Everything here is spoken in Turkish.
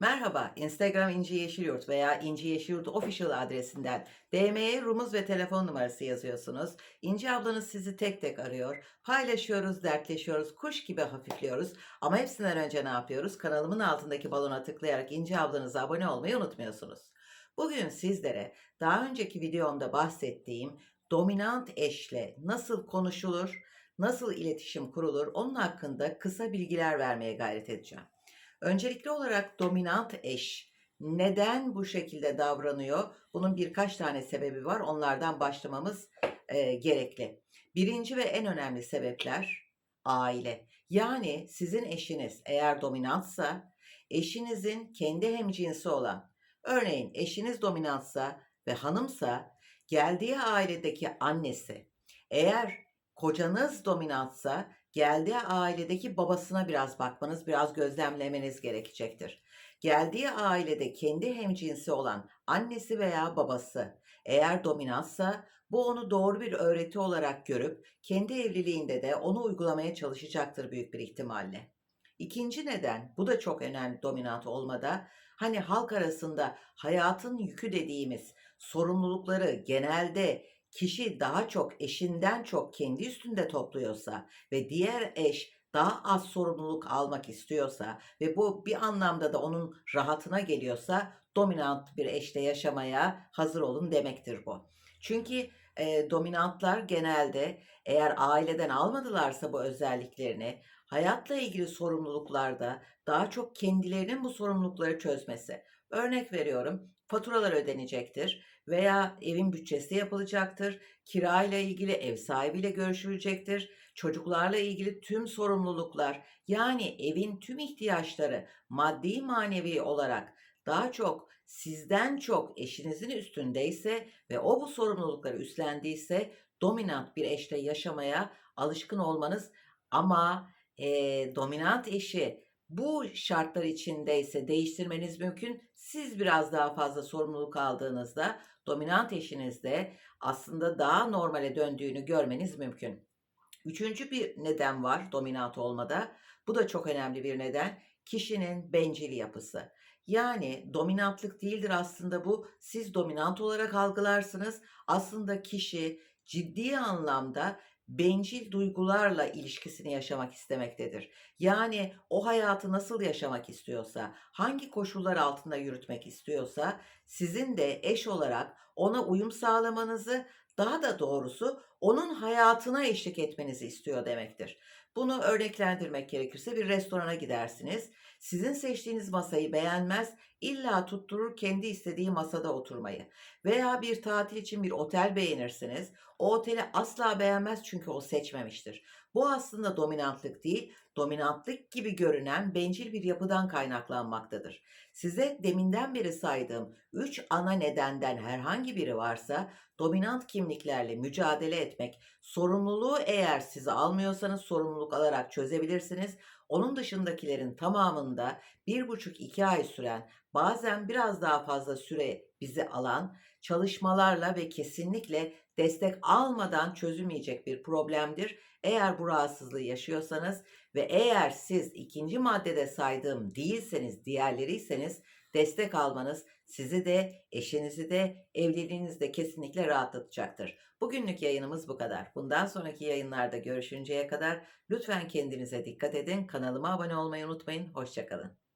Merhaba, Instagram İnci Yeşilyurt veya İnci Yeşilyurt Official adresinden DM'ye rumuz ve telefon numarası yazıyorsunuz. İnci ablanız sizi tek tek arıyor. Paylaşıyoruz, dertleşiyoruz, kuş gibi hafifliyoruz. Ama hepsinden önce ne yapıyoruz? Kanalımın altındaki balona tıklayarak İnci ablanıza abone olmayı unutmuyorsunuz. Bugün sizlere daha önceki videomda bahsettiğim dominant eşle nasıl konuşulur, nasıl iletişim kurulur onun hakkında kısa bilgiler vermeye gayret edeceğim. Öncelikli olarak dominant eş neden bu şekilde davranıyor? Bunun birkaç tane sebebi var. Onlardan başlamamız e, gerekli. Birinci ve en önemli sebepler aile. Yani sizin eşiniz eğer dominantsa eşinizin kendi hemcinsi olan örneğin eşiniz dominantsa ve hanımsa geldiği ailedeki annesi eğer kocanız dominantsa geldiği ailedeki babasına biraz bakmanız, biraz gözlemlemeniz gerekecektir. Geldiği ailede kendi hemcinsi olan annesi veya babası eğer dominantsa bu onu doğru bir öğreti olarak görüp kendi evliliğinde de onu uygulamaya çalışacaktır büyük bir ihtimalle. İkinci neden, bu da çok önemli dominant olmada, hani halk arasında hayatın yükü dediğimiz sorumlulukları genelde kişi daha çok eşinden çok kendi üstünde topluyorsa ve diğer eş daha az sorumluluk almak istiyorsa ve bu bir anlamda da onun rahatına geliyorsa dominant bir eşle yaşamaya hazır olun demektir bu. Çünkü e, dominantlar genelde eğer aileden almadılarsa bu özelliklerini hayatla ilgili sorumluluklarda daha çok kendilerinin bu sorumlulukları çözmesi. Örnek veriyorum faturalar ödenecektir veya evin bütçesi yapılacaktır. Kira ile ilgili ev sahibiyle görüşülecektir. Çocuklarla ilgili tüm sorumluluklar yani evin tüm ihtiyaçları maddi manevi olarak daha çok sizden çok eşinizin üstündeyse ve o bu sorumlulukları üstlendiyse dominant bir eşle yaşamaya alışkın olmanız ama e, dominant eşi bu şartlar içindeyse değiştirmeniz mümkün. Siz biraz daha fazla sorumluluk aldığınızda dominant eşinizde aslında daha normale döndüğünü görmeniz mümkün. Üçüncü bir neden var dominant olmada. Bu da çok önemli bir neden. Kişinin bencil yapısı. Yani dominantlık değildir aslında bu. Siz dominant olarak algılarsınız. Aslında kişi ciddi anlamda bencil duygularla ilişkisini yaşamak istemektedir. Yani o hayatı nasıl yaşamak istiyorsa, hangi koşullar altında yürütmek istiyorsa sizin de eş olarak ona uyum sağlamanızı, daha da doğrusu onun hayatına eşlik etmenizi istiyor demektir. Bunu örneklendirmek gerekirse bir restorana gidersiniz. Sizin seçtiğiniz masayı beğenmez, illa tutturur kendi istediği masada oturmayı. Veya bir tatil için bir otel beğenirsiniz. O oteli asla beğenmez çünkü o seçmemiştir. Bu aslında dominantlık değil, dominantlık gibi görünen bencil bir yapıdan kaynaklanmaktadır. Size deminden beri saydığım 3 ana nedenden herhangi biri varsa dominant kimliklerle mücadele etmek, sorumluluğu eğer size almıyorsanız sorumluluk alarak çözebilirsiniz. Onun dışındakilerin tamamında bir buçuk iki ay süren bazen biraz daha fazla süre bizi alan çalışmalarla ve kesinlikle destek almadan çözülmeyecek bir problemdir. Eğer bu rahatsızlığı yaşıyorsanız ve eğer siz ikinci maddede saydığım değilseniz, diğerleriyseniz destek almanız sizi de, eşinizi de, evliliğinizi de kesinlikle rahatlatacaktır. Bugünlük yayınımız bu kadar. Bundan sonraki yayınlarda görüşünceye kadar lütfen kendinize dikkat edin. Kanalıma abone olmayı unutmayın. Hoşçakalın.